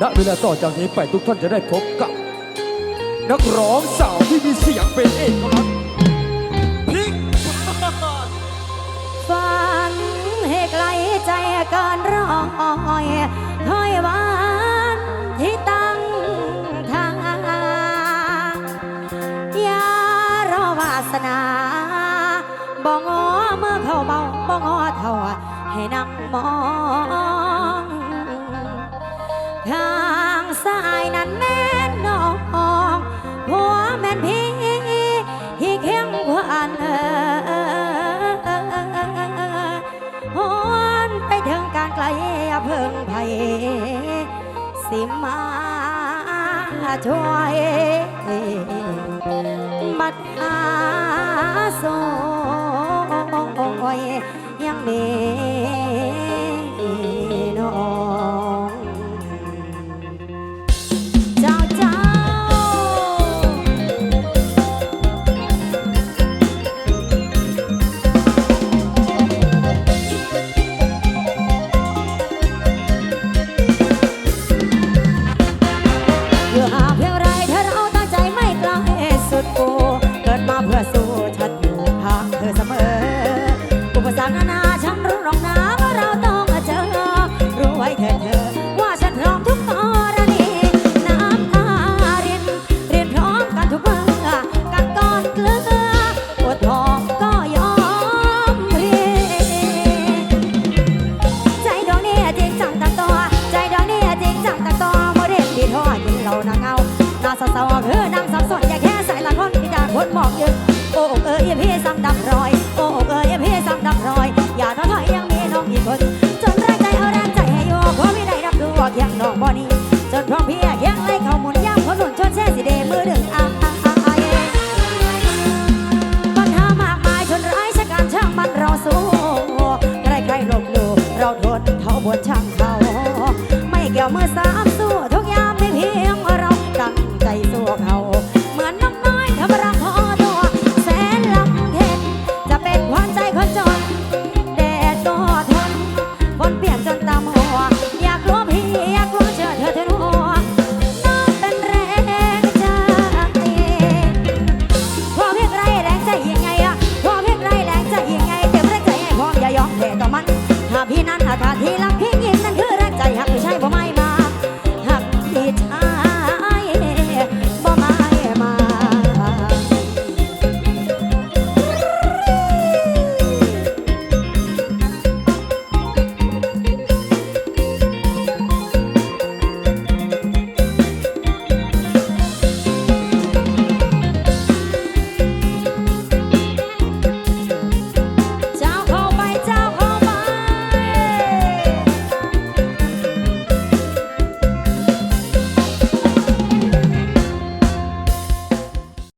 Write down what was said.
ณเวลาต่อจากนี้ไปทุกท่านจะได้พบกับ นักร้องสาวที่มีเสียงเป็นเอกลักษณ์พิกฝันให้ไกลใจกินร้อยถ้อยหวานที่ตั้งทางอย่ารอวาสนาบ่งอเมื่อเขาเบาบ่งอเท่าให้นั่งมอง ไกลเพิ่งไผสิมาช่วยบัดอาโซยยังมี มองยืนโอ้เอ้ยพี่ซ้ำดำรอย โอ้เอ้ยพี่ซ้ำดำรอย อย่าท้อถอยยังมีน้องอีกคน จนแรงใจเอาแรงใจให้โยเพราะพี่ได้รับรู้ว่าเคียงน้องบ่นี้จนพร้อมพี่เคียงไล่เขาหมุนย่ำคนหนุนชนแช่สีเดมือดึงอ่างอ่างอ่างอ่างเองปัญหามากมายชนร้ายชะการช่างมันเราสู้ใครใครๆหลบหลูเราทนเขาบนช่างเขาไม่เกี่ยวเมื่อสาม การที่รัก